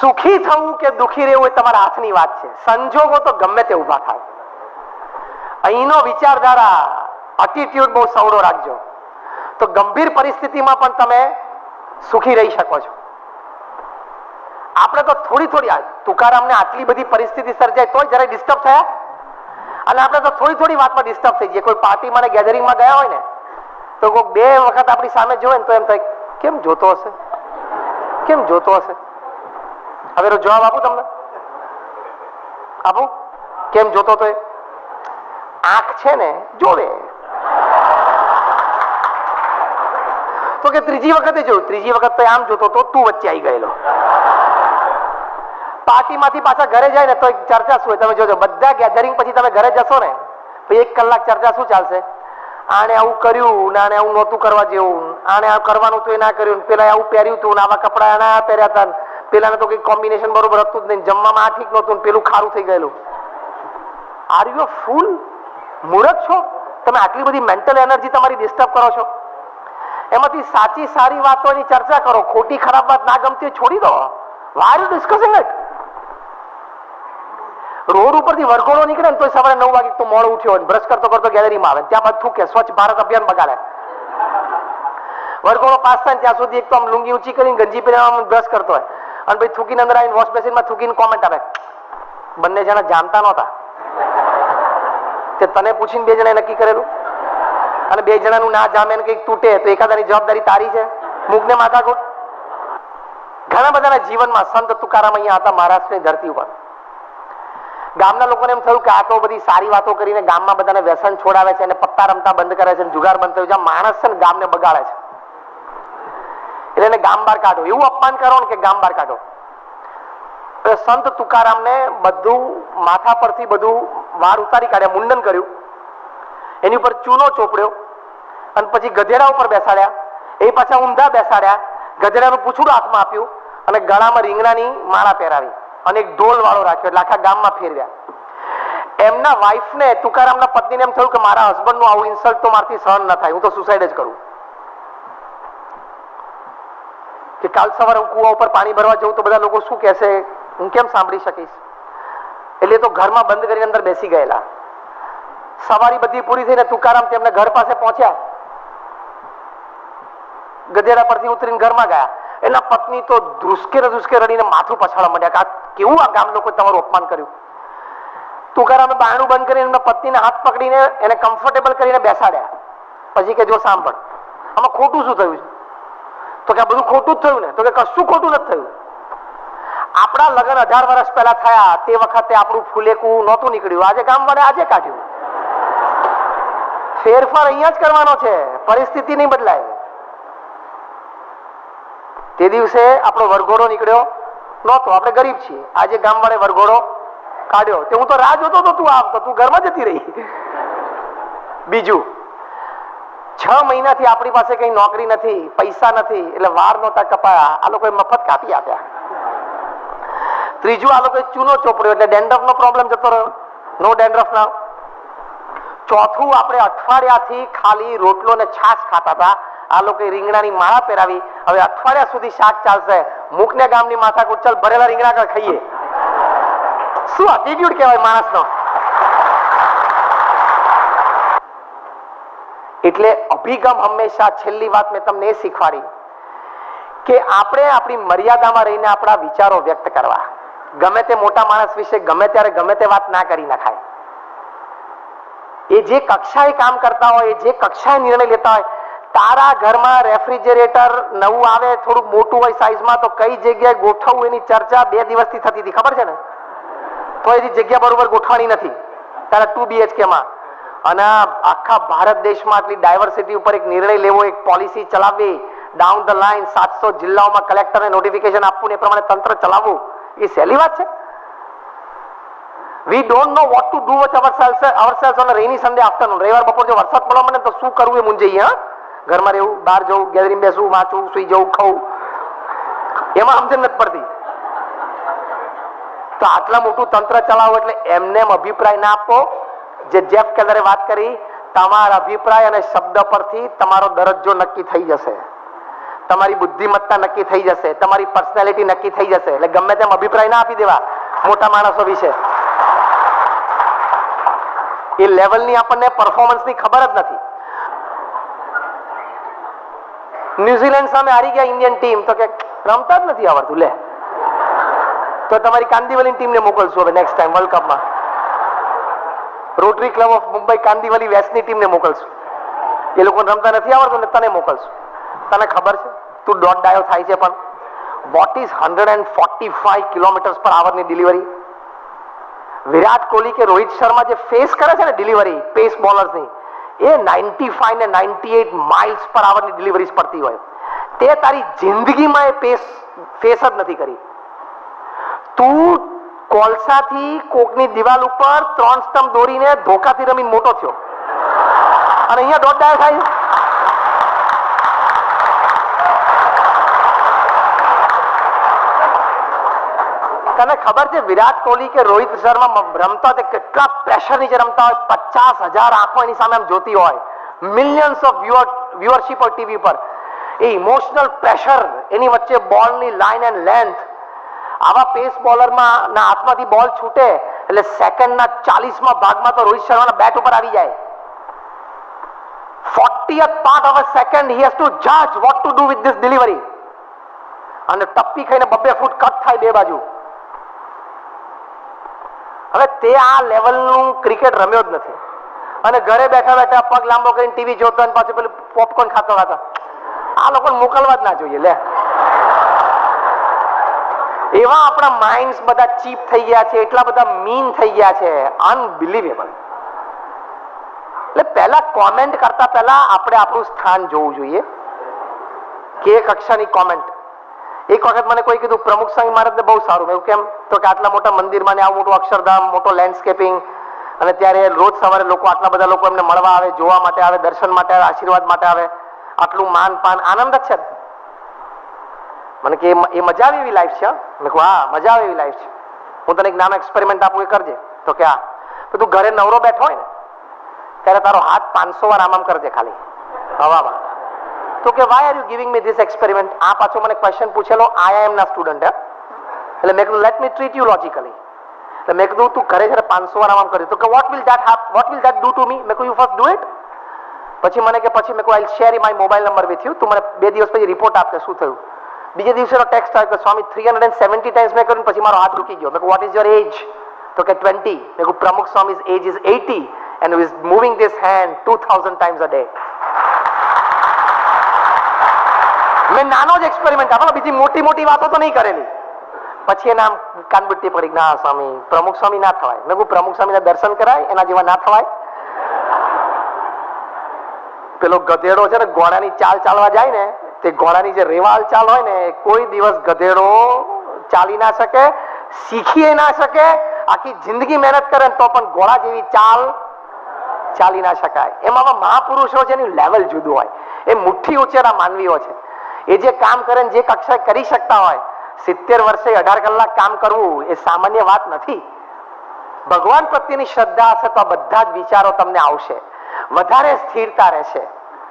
સુખી થવું કે દુખી રહેવું એ તમારા હાથની વાત છે. સંજોગો તો ગમે તે ઊભા થાય. અહીંનો વિચારધારા એટીટ્યુડ બહુ સવડો રાખજો. તો ગંભીર પરિસ્થિતિમાં પણ તમે સુખી રહી શકો છો. આપણે તો થોડી થોડી તુકારામને આટલી બધી પરિસ્થિતિ સર્જાય તોય જરા ડિસ્ટર્બ થયા? અને આપણે તો થોડી થોડી વાતમાં ડિસ્ટર્બ થઈ જઈએ. કોઈ પાર્ટીમાં ને ગેધરિંગમાં ગયા હોય ને, તો કોઈ બે વખત આપણી સામે જોવે ને તો એમ થાય, કેમ જોતો હશે? કેમ જોતો હશે? હવે જવાબ આપું તમને? આપું? કેમ જોતો તો આંખ છે ને જોવે તો કે ત્રીજી વખતે જોયું. ત્રીજી વખત તો આમ જોતો તો તું વચ્ચે આવી ગયેલો. પાર્ટીમાંથી પાછા ઘરે જાય ને તો એક ચર્ચા શું હોય? તમે જોજો, બધા ગેધરિંગ પછી તમે ઘરે જશો ને પછી એક કલાક ચર્ચા શું ચાલશે? આને આવું કર્યું ને આને આવું નહોતું કરવા જેવું. આને આ કરવાનું તો એ ના કર્યું પેલા આવું પહેર્યું તું ને આવા કપડા એના પહેર્યા હતા પેલાને તો કઈ કોમ્બિનેશન બરોબર હતું જ નહીં. જમવામાં આ ઠીક નહોતું પેલું ખારું થઈ ગયેલું. આર યુ ફૂલ મૂર્ખ છો? તમે આટલી બધી મેન્ટલ એનર્જી તમારી ડિસ્ટર્બ કરો છો. એમાંથી સાચી સારી વાતોની ચર્ચા કરો. ખોટી ખરાબ વાત ના ગમતી છોડી દો. Why you discussing it road ઉપરથી વરઘોડો નીકળે ને તો સવારે નવ વાગે તો મોડો ઉઠ્યો હોય બ્રશ કરતો કરતો ગેલેરીમાં આવે ત્યાં બાદ થૂકે સ્વચ્છ ભારત અભિયાન બગાડે. વરઘોડો પાસ થાય ત્યાં સુધી એક તો આમ લુંગી ઊંચી કરીને ગંજી પહેરીને બ્રશ કરતો હોય. અને પછી થૂકીને અંદર આવીને વોશ બેસિનમાં થૂકીને કોમેન્ટ આવે બંને જણા જાણતા નહોતા. તે તને પૂછીને બે જણાએ નક્કી કરેલું? અને બે જણાનું ના જામે ને કંઈક તૂટે તો એકાદાની જવાબદારી તારી છે? મૂકને માથાકૂટ ઘણા બધાના જીવનમાં સંત તુકારામ અહીંયા હતા મહારાષ્ટ્રની ધરતી ઉપર. ગામના લોકોને એમ થયું કે આ તો બધી સારી વાતો કરીને ગામમાં બધાને વ્યસન છોડાવે છે અને પત્તા રમતા બંધ કરે છે જુગાર બંધ થયું છે. માણસ છે ને ગામને બગાડે છે. એટલે એને ગામ બહાર કાઢો. એવું અપમાન કરો ને કે ગામ બહાર કાઢો. સંત તુકારામને બધું માથા પરથી બધું વાર ઉતારી કાઢ્યા, મુંડન કર્યું. એની ઉપર ચૂનો ચોપડ્યો અને પછી ગધેડા ઉપર બેસાડ્યા. એ પાછા ઊંધા બેસાડ્યા. ગધેડાનું પૂછડું હાથમાં આપ્યું અને ગળામાં રીંગણાની માળા પહેરાવી અને એક ઢોલ વાળો રાખ્યો એટલે આખા ગામમાં ફેરવ્યા. એમના વાઈફને તુકારામના પત્નીને એમ થયું કે મારા હસબન્ડનું આવું ઇન્સલ્ટ તો મારથી સહન ન થાય. હું તો સુસાઇડ જ કરું. કે કાલ સવારે હું કુવા ઉપર પાણી ભરવા જઉં તો બધા લોકો શું કહેશે? હું કેમ સાંભળી શકીશ? એટલે તો ઘરમાં બંધ કરીને અંદર બેસી ગયેલા. સવારી બધી પૂરી થઈને તુકારામ તેમને ઘર પાસે પહોંચ્યા. ગધેડા પરથી ઉતરીને ઘરમાં ગયા. એના પત્ની તો ધ્રુસકે ધ્રુસકે રડીને માથું પછાડવા માંડ્યા કે કેવું આ ગામ લોકોએ તમારું અપમાન કર્યું? તુકારામે બારણું બંધ કરીને એમના પત્નીને હાથ પકડીને એને કમ્ફર્ટેબલ કરીને બેસાડ્યા. પછી કે, જો સાંભળ, આમાં ખોટું શું થયું છે? તો કે આ બધું ખોટું જ થયું ને? તો કે કશું ખોટું નથી થયું. આપણા લગ્ન અઢાર વર્ષ પહેલા થયા, તે વખતે આપણું ફૂલેકું નહોતું નીકળ્યું. આજે ગામ વાળે આજે કાઢ્યું. ફેરફાર અહીંયા જ કરવાનો છે. પરિસ્થિતિ નહીં બદલાય. તે દિવસે આપણો વરઘોડો નીકળ્યો. નહોતો, આપણે ગરીબ છીએ. આજે ગામ વાળે વરઘોડો કાઢ્યો. તે હું તો રાહ જોતો તો તું આવતો તું ઘરમાં જતી રહી. બીજું મહિનાથી આપણી પાસે કઈ નોકરી નથી, પૈસા નથી, એટલે વાર નહોતા કપાયા આ લોકોએ મફત કાપી આપ્યા. ત્રીજું, આ લોકોએ ચૂનો ચોપડ્યો એટલે ડેન્ડ્રફ નો પ્રોબ્લેમ જતો રહ્યો. નો ડેન્ડ્રફ ના ચોથું, આપણે અઠવાડિયાથી ખાલી રોટલો ને છાશ ખાતા હતા. આ લોકોએ રીંગણાની માળા પહેરાવી. હવે અઠવાડિયા સુધી શાક ચાલશે. મુકને ગામની માથા કુચલ ભરેલા રીંગણા ખાઈએ. શું એટીટ્યુડ કહેવાય માણસનો? એટલે અભિગમ હંમેશા છેલ્લી વાત મેં તમને એ શીખવાડી કે આપણે આપણી મર્યાદામાં રહીને આપણા વિચારો વ્યક્ત કરવા. ગમે તે મોટા માણસ વિશે ગમે ત્યારે ગમે તે વાત ના કરી નખાય. એ જે કક્ષાએ કામ કરતા હોય, એ જે કક્ષાએ નિર્ણય લેતા હોય, તારા ઘરમાં રેફ્રિજરેટર નવું આવે, થોડુંક મોટું હોય સાઈઝમાં તો કઈ જગ્યાએ ગોઠવવું એની ચર્ચા બે દિવસથી થતી હતી, ખબર છે ને? તો એની જગ્યા બરોબર ગોઠવાની નથી. તારા ટુ બીએચકે માં. અને આખા ભારત દેશમાં આટલી ડાયવર્સિટી ઉપર એક નિર્ણય લેવો, એક પોલિસી ચલાવવી ડાઉન ધ લાઈન સાતસો જિલ્લાઓમાં કલેક્ટરને નોટિફિકેશન આપવું એ પ્રમાણે તંત્ર ચલાવવું, એ સહેલી વાત છે? We don't know what to do with our sales our sales on rainy Sunday afternoon રવિવાર બપોર જો વરસાદ પડવા મને તો શું કરવું એ મૂંઝાઈ હા? ઘરમાં રહેવું, બહાર જવું ગેધરિંગ બેસવું, વાંચવું, સુઈ જવું, ખાવું. એમાં સમજણ નથી પડતી. તો આટલા મોટું તંત્ર ચલાવો એટલે એમને એમ અભિપ્રાય ના આપો. જે જેફ કેલરે વાત કરી, તમારા અભિપ્રાય અને શબ્દ પરથી તમારો દરજ્જો નક્કી થઈ જશે. તમારી બુદ્ધિમત્તા નક્કી થઈ જશે, તમારી પર્સનાલિટી નક્કી થઈ જશે. એટલે ગમે તેમ અભિપ્રાય ના આપી દેવા, મોટા માણસો વિશે. એ લેવલની આપણને પરફોર્મન્સની ખબર જ નથી. ન્યુઝીલેન્ડ સામે હારી ગયા ઇન્ડિયન ટીમ, તો કે રમતા જ નથી આવડતું, લે. તો તમારી કાંદીવલી ટીમને મોકલશું હવે નેક્સ્ટ ટાઈમ વર્લ્ડ કપમાં Rotary Club of Mumbai Kandivali વેસ્ટની ટીમને મોકલશું. એ લોકોને રમતા નથી આવડતું ને તને મોકલશું. તને ખબર છે? તું દોઢ ડાયો થાય છે પણ. What is hundred and forty five kilometres પર આવરની ડિલિવરી વિરાટ કોહલી કે રોહિત શર્મા જે ફેસ કરે છે ને ડિલિવરી પેસ બોલર્સની એ નાઇન્ટી ફાઈવ ને નાઇન્ટી એટ માઇલ્સ પર આવરની ડિલિવરીઝ પડતી હોય. તે તારી જિંદગીમાં એ પેસ ફેસ જ નથી કરી. તું કોલસાથી કોકની દિવાલ ઉપર ત્રણ સ્ટમ્પ દોરીને ધોકાથી રમી મોટો થયો. અને અહીંયા દોઢ ડાયર થાય. તને ખબર છે વિરાટ કોહલી કે રોહિત શર્મા રમતા તે કેટલા પ્રેશર નીચે રમતા હોય? પચાસ હજાર આંખો એની સામે આમ જોતી હોય. Millions of viewer viewership TV પર એ ઇમોશનલ પ્રેશર એની વચ્ચે બોલની લાઇન એન્ડ લેન્થ આવા પેસ બોલરમાં ના હાથમાંથી બોલ છૂટે, એટલે સેકન્ડના ચાલીસમાં ભાગમાં તો રોહિત શર્માના બેટ ઉપર આવી જાય. Fortieth part of a second he has to જજ what to do with this delivery અને ટપ્પી ખાઈને બબ્બે ફૂટ કટ થાય બે બાજુ. હવે તે આ લેવલનું ક્રિકેટ રમ્યો જ નથી. અને ઘરે બેઠા બેઠા પગ લાંબો કરીને ટીવી જોતો અને પાછું પેલું પોપકોર્ન ખાતો હતા આ લોકોને મોકલવા જ ના જોઈએ, લે. એવા આપણા માઇન્ડ બધા ચીપ થઈ ગયા છે, એટલા બધા મીન થઈ ગયા છે. અનબિલીવેબલ એટલે પહેલા કોમેન્ટ કરતા પહેલા આપણે આપણું સ્થાન જોવું જોઈએ. કે કક્ષાની કોમેન્ટ એક વખત મને કોઈ કીધું, પ્રમુખ સંઘ મહારાજને બહુ સારું. મેં કેમ? તો કે આટલા મોટા મંદિરમાં ને આવું મોટું અક્ષરધામ, મોટો લેન્ડસ્કેપિંગ અને ત્યારે રોજ સવારે લોકો, આટલા બધા લોકો એમને મળવા આવે, જોવા માટે આવે, દર્શન માટે આવે, આશીર્વાદ માટે આવે. આટલું માન પાન આનંદ જ છે. મને કે એ મ- એ મજા આવે એવી લાઈફ છે હા? મેં કહું હા મજા આવે એવી લાઈફ છે હું તને એક નાનો એક્સપેરિમેન્ટ આપું એ કરજે તો કે હા તો તું ઘરે નવરો બેઠો હોય ને ત્યારે તારો હાથ પાંચસો વાર આમ આમ કરજે ખાલી હવામાં તો કે why are you giving me this experiment આ પાછો મને ક્વેશ્ચન પૂછેલો આઈઆઈએમ ના સ્ટુડન્ટ હે એટલે મેં કીધું let me treat you logically એટલે મેં કીધું, તું ઘરે જ્યારે પાંચસો વાર આમ આમ કરી તો કે what will that help what will that do to me મેં કહ્યું યુ ફર્સ્ટ ડુ ઇટ પછી મને કે, પછી મેં કહું I share my mobile number with you તું મને બે દિવસ પછી રિપોર્ટ આપશે શું થયું? બીજે દિવસેનો ટેક્સ્ટ આવ્યો કે Swami three hundred and seventy times મેં કર્યું ને પછી મારો હાથ રૂકી ગયો. મેં વોટ ઇઝ યોર એજ તો કે ટ્વેન્ટી મેં કહું Pramukh Swami's age is eighty and is moving this hand two thousand times a day મેં નાનો જ એક્સપેરિમેન્ટ આપો બીજી મોટી મોટી વાતો તો નહીં કરેલી. પછી એના આમ કાનબુટ્ટી પડી, ના સ્વામી, પ્રમુખ સ્વામી ના થવાય. મેં કહું પ્રમુખ સ્વામીના દર્શન કરાય, એના જેવા ના થવાય. પેલો ગધેડો છે ને ઘોડાની ચાલ ચાલવા જાય ને તે ઘોડાની જે રેવાલ ચાલ હોય ને, કોઈ દિવસ ગધેડો ચાલી ના શકે, શીખી ના શકે, આખી જિંદગી મહેનત કરે તો પણ ઘોડા જેવી ચાલ ચાલી ના શકાય. એમાં મહાપુરુષો છે એનું લેવલ જુદું હોય. એ મુઠ્ઠી ઉચેરા માનવીઓ છે. એ જે કામ કરે જે કક્ષાએ કરી શકતા હોય, સિત્તેર વર્ષે અઢાર કલાક કામ કરવું એ સામાન્ય વાત નથી. ભગવાન પ્રત્યેની શ્રદ્ધા હશે તો બધા જ વિચારો તમને આવશે. વધારે સ્થિરતા રહેશે.